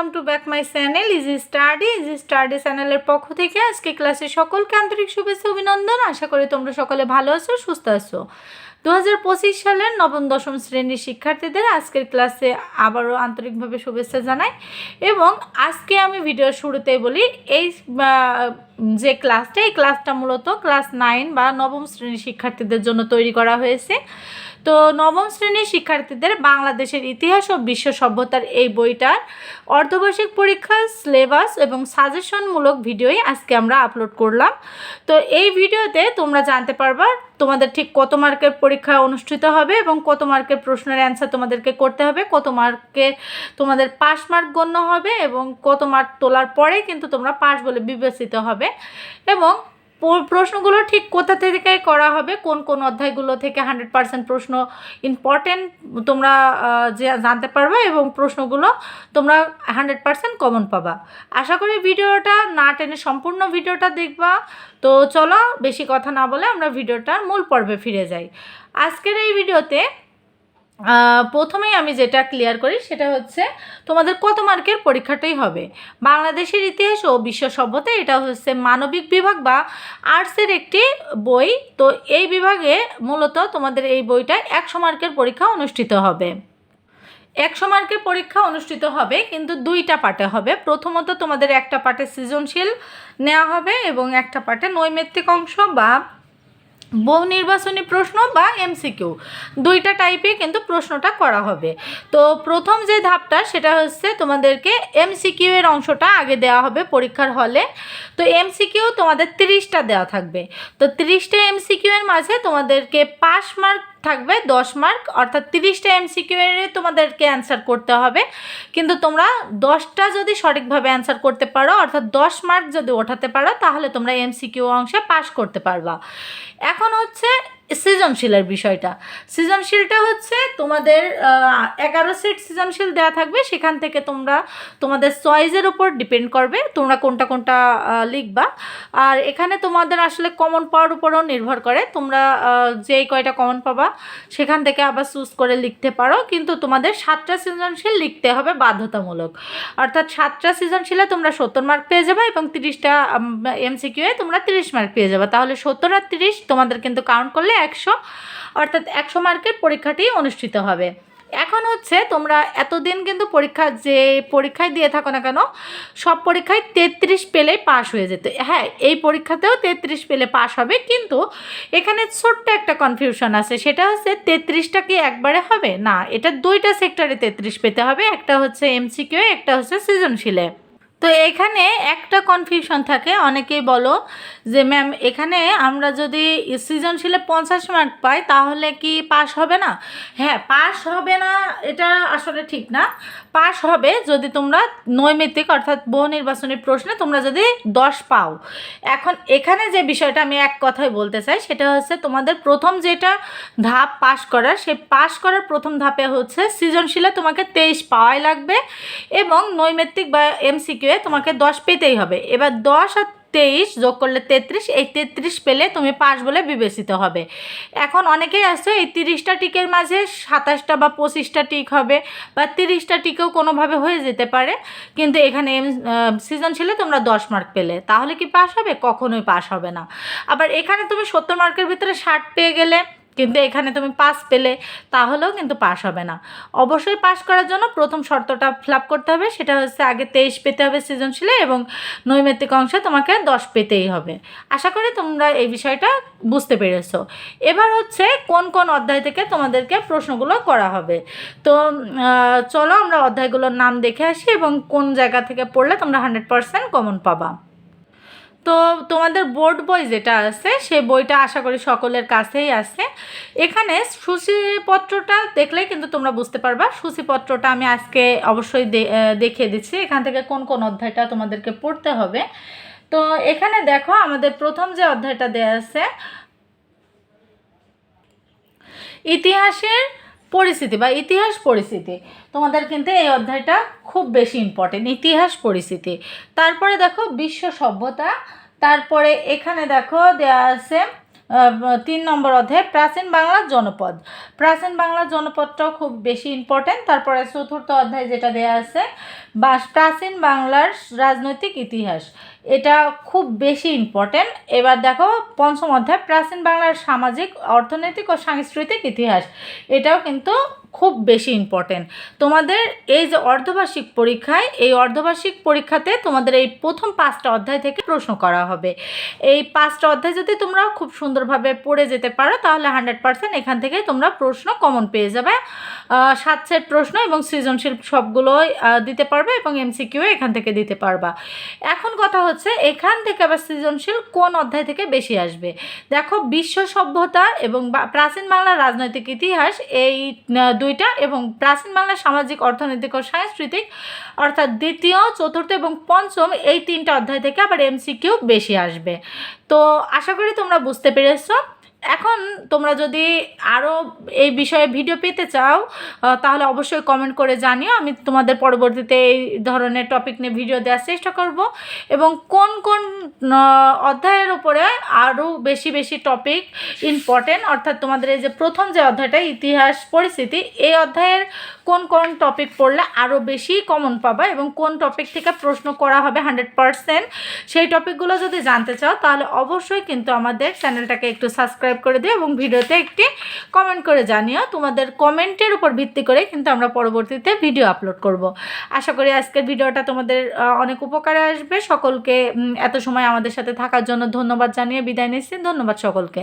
Welcome to back my channel easy study easy study চ্যানেলের পক্ষ থেকে আজকে ক্লাসে সকলকে আন্তরিক শুভেচ্ছা অভিনন্দন। আশা করি তোমরা সকলে ভালো আছো, সুস্থ আছো। দু হাজার পঁচিশ সালের নবম, দশম শ্রেণির শিক্ষার্থীদের আজকের ক্লাসে আবারও আন্তরিকভাবে শুভেচ্ছা জানাই এবং আজকে আমি ভিডিওর শুরুতেই বলি, এই যে ক্লাসটা এই ক্লাসটা মূলত ক্লাস নাইন বা নবম শ্রেণির শিক্ষার্থীদের জন্য তৈরি করা হয়েছে। তো নবম শ্রেণির শিক্ষার্থীদের বাংলাদেশের ইতিহাস ও বিশ্ব সভ্যতার এই বইটার অর্ধবার্ষিক পরীক্ষার সিলেবাস এবং সাজেশনমূলক ভিডিওই আজকে আমরা আপলোড করলাম। তো এই ভিডিওতে তোমরা জানতে পারবা তোমাদের ঠিক কত মার্কের পরীক্ষা অনুষ্ঠিত হবে এবং কত মার্কের প্রশ্নের অ্যান্সার তোমাদেরকে করতে হবে, কত মার্কে তোমাদের পাস মার্ক গণ্য হবে এবং কত মার্ক তোলার পরে কিন্তু তোমরা পাস বলে বিবেচিত হবে এবং প্রশ্নগুলো ঠিক কোথা থেকে করা হবে, কোন কোন অধ্যায়গুলো থেকে হান্ড্রেড পার্সেন্ট প্রশ্ন ইম্পর্টেন্ট তোমরা যে জানতে পারবে এবং প্রশ্নগুলো তোমরা হান্ড্রেড পার্সেন্ট কমন পাবা। আশা করি ভিডিওটা না টেনে সম্পূর্ণ ভিডিওটা দেখবা। তো চলো, বেশি কথা না বলে আমরা ভিডিওটার মূল পর্বে ফিরে যাই। আজকের এই ভিডিওতে প্রথমেই আমি যেটা ক্লিয়ার করি সেটা হচ্ছে তোমাদের কত মার্কের পরীক্ষাটাই হবে। বাংলাদেশের ইতিহাস ও বিশ্ব সভ্যতা, এটা হচ্ছে মানবিক বিভাগ বা আর্টসের একটি বই। তো এই বিভাগে মূলত তোমাদের এই বইটা একশো মার্কের পরীক্ষা অনুষ্ঠিত হবে। একশো মার্কের পরীক্ষা অনুষ্ঠিত হবে, কিন্তু দুইটা পার্টে হবে। প্রথমত তোমাদের একটা পার্টে সৃজনশীল নেওয়া হবে এবং একটা পার্টে নৈমিত্তিক অংশ বা বহু নির্বাচনী প্রশ্ন বা এমসিকিউ। দুইটা টাইপে কিন্তু প্রশ্নটা করা হবে। তো প্রথম যে ধাপটা, সেটা হচ্ছে তোমাদেরকে এমসিকিউ এর অংশটা আগে দেওয়া হবে পরীক্ষার হলে। তো এমসিকিউ তোমাদের তিরিশটা দেওয়া থাকবে। তো তিরিশটা এমসিকিউ এর মাঝে তোমাদেরকে পাস মার্ক থাকবে, দশ মার্ক অর্থাৎ তিরিশটা এমসিকিউ এর তোমাদেরকে অ্যান্সার করতে হবে। কিন্তু তোমরা দশটা যদি সঠিকভাবে অ্যান্সার করতে পারো, অর্থাৎ দশ মার্ক যদি ওঠাতে পারো, তাহলে তোমরা এমসিকিউ অংশে পাশ করতে পারবা। এখন হচ্ছে সৃজনশীলের বিষয়টা। সৃজনশীলটা হচ্ছে তোমাদের এগারো সেট সৃজনশীল দেওয়া থাকবে, সেখান থেকে তোমরা তোমাদের চয়েসের উপর ডিপেন্ড করবে, তোমরা কোনটা কোনটা লিখবা। আর এখানে তোমাদের আসলে কমন পাওয়ার উপরও নির্ভর করে, তোমরা যেই কয়টা কমন পাবা, সেখান থেকে আবার চুজ করে লিখতে পারো, কিন্তু তোমাদের সাতটা সৃজনশীল লিখতে হবে বাধ্যতামূলক। অর্থাৎ সাতটা সৃজনশীলে তোমরা সত্তর মার্ক পেয়ে যাবে এবং তিরিশটা এমসিকিউ এ তোমরা তিরিশ মার্ক পেয়ে যাবে। তাহলে সত্তর আর তিরিশ তোমাদের কিন্তু কাউন্ট করলে একশো, অর্থাৎ একশো মার্কের পরীক্ষাটি অনুষ্ঠিত হবে। এখন হচ্ছে তোমরা এতদিন কিন্তু পরীক্ষা যে পরীক্ষায় দিয়ে থাকো না কেন, সব পরীক্ষায় তেত্রিশ পেলেই পাস হয়ে যেত। হ্যাঁ এই পরীক্ষাতেও তেত্রিশ পেলে পাস হবে, কিন্তু এখানে ছোট্ট একটা কনফিউশন আছে। সেটা হচ্ছে তেত্রিশটা কি একবারে হবে? না, এটা দুইটা সেক্টরে তেত্রিশ পেতে হবে। একটা হচ্ছে এমসিকিউ একটা হচ্ছে সৃজনশীলে। তো এখানে একটা কনফিউশন থাকে, অনেকেই বলো যে ম্যাম এখানে আমরা যদি সৃজনশীলে পঞ্চাশ মার্ক পাই, তাহলে কি পাস হবে না? হ্যাঁ পাস হবে না, এটা আসলে ঠিক না। পাস হবে যদি তোমরা নৈমিত্তিক অর্থাৎ বহু নির্বাচনী প্রশ্নে তোমরা যদি দশ পাও। এখন এখানে যে বিষয়টা আমি এক কথায় বলতে চাই, সেটা হচ্ছে তোমাদের প্রথম যেটা ধাপ পাস করার, সেই পাস করার প্রথম ধাপে হচ্ছে সৃজনশীলে তোমাকে তেইশ পাওয়াই লাগবে এবং নৈমিত্তিক বা এমসিকিউ এ তোমাকে দশ পেতেই হবে। এবার দশ আর তেইশ যোগ করলে তেত্রিশ, এই তেত্রিশ পেলে তুমি পাস বলে বিবেচিত হবে। এখন অনেকেই আছে, এই তিরিশটা টিকের মাঝে সাতাশটা বা পঁচিশটা টিক হবে বা তিরিশটা টিকেও কোনোভাবে হয়ে যেতে পারে। কিন্তু এখানে সৃজনশীলে তোমরা দশ মার্ক পেলে। তাহলে কি পাস হবে? কখনোই পাস হবে না। আবার এখানে তুমি সত্তর মার্কের ভিতরে ষাট পেয়ে গেলে কিন্তু এখানে তুমি পাস পেলে, তাহলেও কিন্তু পাস হবে না। অবশ্যই পাস করার জন্য প্রথম শর্তটা ফিল করতে হবে, সেটা হচ্ছে আগে তেইশ পেতে হবে সৃজনশীলে এবং নৈমিত্তিক অংশে তোমাকে দশ পেতেই হবে। আশা করি তোমরা এই বিষয়টা বুঝতে পেরেছ। এবার হচ্ছে কোন কোন অধ্যায় থেকে তোমাদেরকে প্রশ্নগুলো করা হবে। তো চলো আমরা অধ্যায়গুলোর নাম দেখে আসি এবং কোন জায়গা থেকে পড়লে তোমরা হান্ড্রেড পারসেন্ট কমন পাবা। তো তোমাদের বোর্ড বই যেটা আছে সে বইটা আশা করি সকলের কাছেই আছে। এখানে সূচিপত্রটা দেখলে কিন্তু তোমরা বুঝতে পারবা। সূচিপত্রটা আমি আজকে অবশ্যই দেখিয়ে দিচ্ছি। এখান থেকে কোন কোন অধ্যায়টা তোমাদেরকে পড়তে হবে। তো এখানে দেখো, আমাদের প্রথম যে অধ্যায়টা দেয়া আছে, ইতিহাসের পরিস্থিতি বা ইতিহাস পরিস্থিতি। তোমাদের কিন্তু এই অধ্যায়টা খুব বেশি ইম্পর্টেন্ট ইতিহাস পরিস্থিতি। তারপরে দেখো বিশ্ব সভ্যতা, তারপরে এখানে দেখো দেয়া আছে তিন নম্বর অধ্যায়, প্রাচীন বাংলার জনপদ। প্রাচীন বাংলার জনপদটাও খুব বেশি ইম্পর্টেন্ট তারপরে চতুর্থ অধ্যায় যেটা দেয়া আছে, বা প্রাচীন বাংলার রাজনৈতিক ইতিহাস। এটা খুব বেশি ইম্পর্টেন্ট এবার দেখো, পঞ্চম অধ্যায়, প্রাচীন বাংলার সামাজিক, অর্থনৈতিক ও সাংস্কৃতিক ইতিহাস। এটাও কিন্তু খুব বেশি ইম্পর্টেন্ট তোমাদের এই যে অর্ধবার্ষিক পরীক্ষায়, এই অর্ধবার্ষিক পরীক্ষাতে তোমাদের এই প্রথম পাঁচটা অধ্যায় থেকে প্রশ্ন করা হবে। এই পাঁচটা অধ্যায় যদি তোমরা খুব সুন্দরভাবে পড়ে যেতে পারো, তাহলে হান্ড্রেড পার্সেন্ট এখান থেকে তোমরা প্রশ্ন কমন পেয়ে যাবে। সাত সেট প্রশ্ন এবং সৃজনশীল সবগুলোই দিতে পারবে এবং এমসিকিউ এখান থেকে দিতে পারবা। এখন কথা হচ্ছে এখান থেকে আবার সৃজনশীল কোন অধ্যায় থেকে বেশি আসবে? দেখো, বিশ্ব সভ্যতা এবং প্রাচীন বাংলার রাজনৈতিক ইতিহাস এই দুইটা এবং প্রাচীন বাংলার সামাজিক, অর্থনৈতিক ও সাংস্কৃতিক, অর্থাৎ দ্বিতীয়, চতুর্থ এবং পঞ্চম এই তিনটা অধ্যায় থেকে আবার এমসিকিউ বেশি আসবে। তো আশা করি তোমরা বুঝতে পেরেছ। এখন তোমরা যদি আরও এই বিষয়ে ভিডিও পেতে চাও তাহলে অবশ্যই কমেন্ট করে জানিও। আমি তোমাদের পরবর্তীতে এই ধরনের টপিক নিয়ে ভিডিও দেওয়ার চেষ্টা করব। এবং কোন কোন অধ্যায়ের উপরে আরও বেশি বেশি টপিক ইম্পর্টেন্ট অর্থাৎ তোমাদের এই যে প্রথম যে অধ্যায়টা, ইতিহাস, পরিস্থিতি, এই অধ্যায়ের কোন কোন টপিক পড়লে আরও বেশি কমন পাবা এবং কোন টপিক থেকে প্রশ্ন করা হবে হান্ড্রেড পারসেন্ট সেই টপিকগুলো যদি জানতে চাও, তাহলে অবশ্যই কিন্তু আমাদের চ্যানেলটাকে একটু সাবস্ক্রাইব করে দিও এবং ভিডিওতে একটি কমেন্ট করে জানিও। তোমাদের কমেন্টের উপর ভিত্তি করে কিন্তু আমরা পরবর্তীতে ভিডিও আপলোড করব। আশা করি আজকের ভিডিওটা তোমাদের অনেক উপকারে আসবে। সকলকে এত সময় আমাদের সাথে থাকার জন্য ধন্যবাদ জানিয়ে বিদায় নিচ্ছি। ধন্যবাদ সকলকে।